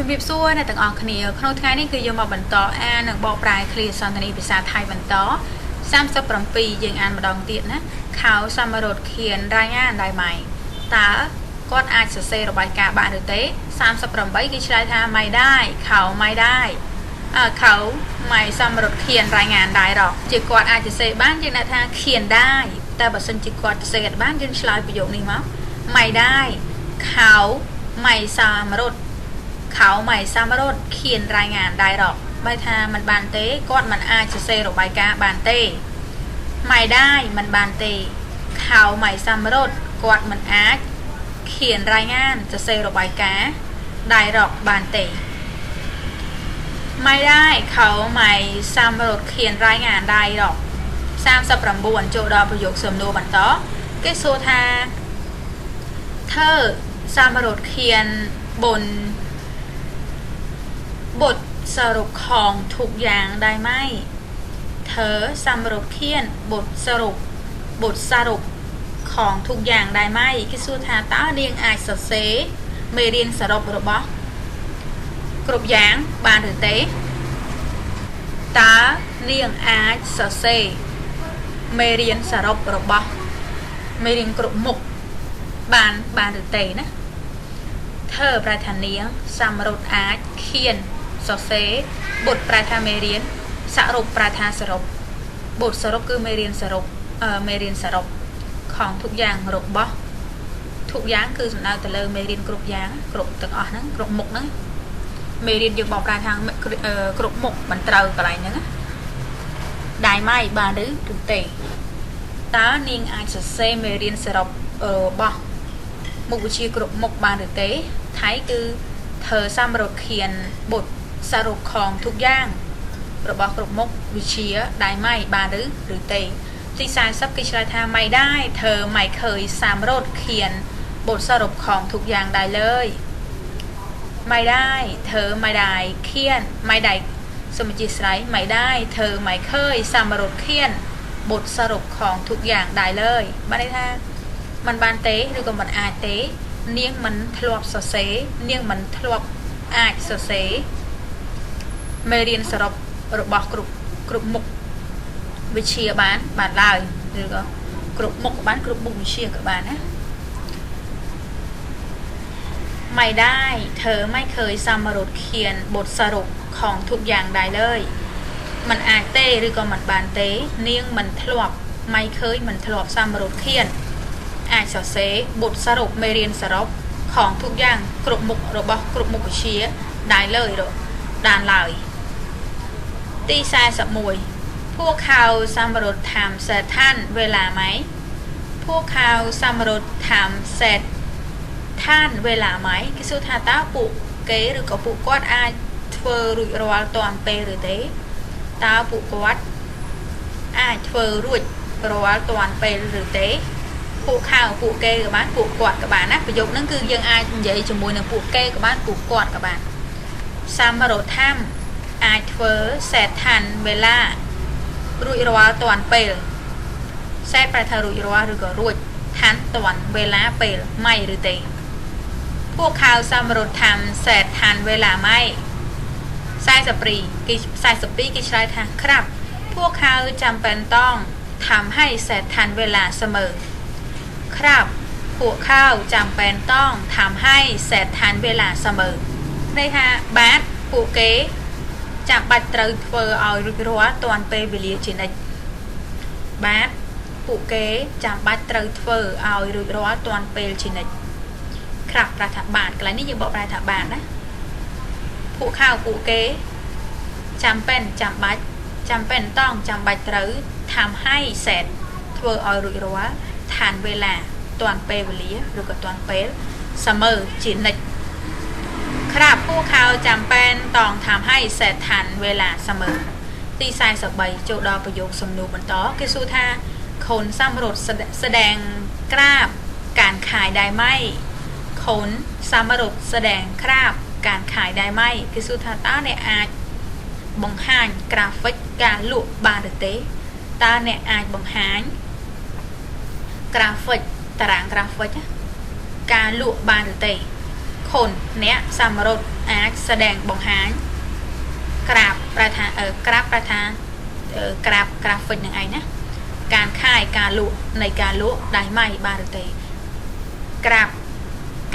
ជំរាបសួរអ្នកទាំងអស់គ្នាក្នុងថ្ងៃនេះគឺយើងមកបន្តអាននិងបកប្រែឃ្លាសន្ទនាភាសាថៃបន្ត37យើងអានម្ដងទៀតណាខោសមរតខៀនរ៉ាញ៉ានដៃម៉ៃតើគាត់អាចសរសេររបាយការណ៍បានឬទេ38គេឆ្លើយថាមិនដែរខោមិនដែរអើខោមិនសមរតខៀនរ៉ាញ៉ានដែររកជាគាត់អាចសរសេរបានយើងដាក់ថាខៀនដែរតែបើសិនជាគាត់សរសេរអត់បានយើងឆ្លើយប្រយោគនេះមកមិនដែរខោមិនសមរត ខោមិនសមរតខៀនរ៉ាញ៉ានដែររកបើថាมันបានទេគាត់มันអាចសរសេររបាយការណ៍បានទេមិនដែរมันបានទេខោមិនសមរតគាត់มันអាចเขียนรายงานសរសេររបាយការណ៍ได้หรอกបានទេไม่ได้เขาไม่สามารถเขียนรายงานได้หรอก39ចូលដល់ប្រយោគសំណួរបន្តគេសួរថា บทสรุปของทุกอย่างได้ไหมเธอสำรุปเขียนบทสรุป บทสรุปของทุกอย่างได้ไหมคิดสู้ทาต้าเรียงไอายสเซเมเรียนสรุปหรือบอกกรุบย่างบานหรือเตะตาเรียงไอายสเซเมเรียนสรุปหรือบอกเมเรียนกรุบหมกบานบานหรือเตะนะเธอประธานเลียงสำรุปอาเคียน សរសេរបុតប្រែថាមេរៀនសរុបប្រែថាសរុបបុតសរុបគឺមេរៀនសរុបអឺមេរៀនសរុបของทุกយ៉ាងរបស់ทุกយ៉ាងគឺសំដៅទៅលើមេរៀនគ្រប់យ៉ាងគ្រប់ទាំងអស់ហ្នឹងគ្រប់មុខហ្នឹងមេរៀនយើងបកប្រែថាគ្រប់មុខមិនត្រូវកន្លែងហ្នឹងដៃម៉ៃបានឬឬទេតើនាងអាចសរសេរមេរៀនសរុបរបស់មុខវិជ្ជាគ្រប់មុខបានឬទេថៃគឺធ្វើសម្រាប់เขี สรุปของทุกอย่างระบบกลุมกวิเชียได้ไหมบารือหรือเตยที่สายซับกิชราธาไม่ได้เธอไม่เคยสามรถเขียนบทสรุปของทุกอย่างได้เลยไม่ได้เธอไม่ได้เขียนไม่ได้สมจิตไรไม่ได้เธอไม่เคยสามรถเขียนบทสรุปของทุกอย่างได้เลยบ้านท่ามันบานเตะหรือก็มันอาเตะเนียงมันทลวบสเสเนียงมันทลวบอาสเส មេរៀនសរុបរបស់គ្រប់គ្រប់មុខវិជ្ជាបានបានឡើយឬក៏គ្រប់មុខក៏បានគ្រប់មុខវិជ្ជាក៏បានណាไม่ได้เธอไม่เคยสามารถเขียนบทสรุปของทุกอย่างได้เลยมันអាចទេឬក៏มันបានទេនាងមិនធ្លាប់ไม่เคยមិនធ្លាប់สามารถเขียนអាចសរសេរបทសរុបមេរៀនសរុបของทุกយ៉ាងគ្រប់មុខរបស់គ្រប់មុខវិជ្ជាได้เลยបានឡើយទី41พวกเขาสำรวจทำเสร็ ទី41ពួកខៅសំរុទ្ធតាមសេដ្ឋានវេលាម៉ៃពួកខៅសំរុទ្ធតាមសេដ្ឋានវេលាម៉ៃគេសួរថាតើពួកគេឬក៏ពួកគាត់អាចធ្វើរួចរាល់តាន់ពេលឬទេតើពួកគាត់អាចធ្វើរួចរាល់តាន់ពេលឬទេពួកខៅពួកគេក៏បានពួកគាត់ក៏បានណាប្រយោគហ្នឹងគឺយើងអាចនិយាយជាមួយនឹងពួកគេក៏បានពួកគាត់ក៏បានសំរុទ្ធតាម អាចធ្វើសេតឋានវេលារួចរាល់តាន់ពេលសេតប្រែថារួចរាល់ឬក៏រួចឋានតាន់វេលាពេលម៉ៃឬទេពួកខៅសម្រុតធម្មសេតឋានវេលាម៉ៃ42គេ42គេឆ្លើយថាក្រាប់ពួកខៅចាំเป็นต้องทำให้เสร็จทันเวลาเสมอครับพวกเขาจำเป็นต้องทำให้เสร็จทันเวลาเสมอន័យថាបាទពួកគេ ចាំបាច់ត្រូវធ្វើឲ្យរួចរាល់តាន់ពេលវេលាជានិច្ចបាទពួកគេចាំបាច់ត្រូវធ្វើឲ្យរួចរាល់តាន់ពេលជានិច្ចក្រាស់ប្រែថាបាទកន្លែងនេះយើងបកប្រែថាបាទណាពួកខៅពួកគេចាំเป็นចាំបាច់ចាំเป็นต้องចាំបាច់ត្រូវทำให้เสร็จធ្វើឲ្យរួចរាល់ឋានវេលាតាន់ពេលវេលាឬក៏តាន់ពេលសមើជានិច្ច ครับพวกเขาจำเป็นต้องทำให้เสร็จทันเวลาเสมอទី43ចូលដល់ប្រយោគសំណួរបន្តគេសួរថាខុនសម្រុតแสดงក្រាបការขายได้ไหมខុនសម្រុតแสดงក្រាបការขายได้ไหมគេសួរថាតើអ្នកអាចបង្ហាញក្រាហ្វិកការលក់បានឬទេតើអ្នកអាចបង្ហាញក្រាហ្វិកតារាងក្រាហ្វិកការលក់បានឬទេ ខុនអ្នកសមរត់អាចស្ដែងបង្ហាញក្រាបប្រែថាអឺក្រាបប្រែថាអឺក្រាប graphic នឹងឯងណាការខាយការលក់នៃការលក់ដៃម៉ៃបានឬទេក្រាប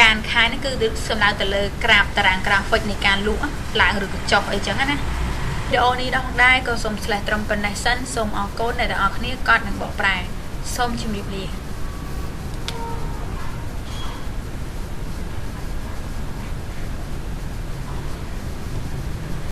ការខាយហ្នឹងគឺសំដៅទៅលើក្រាបតារាង graphic នៃការលក់ឡើងឬក៏ចុះអីចឹងណាវីដេអូនេះដល់ដែរក៏សូមឆ្លេះត្រឹមប៉ុណ្ណេះសិនសូមអរគុណអ្នកទាំងអស់គ្នាកត់និងបកប្រែសូមជម្រាបលា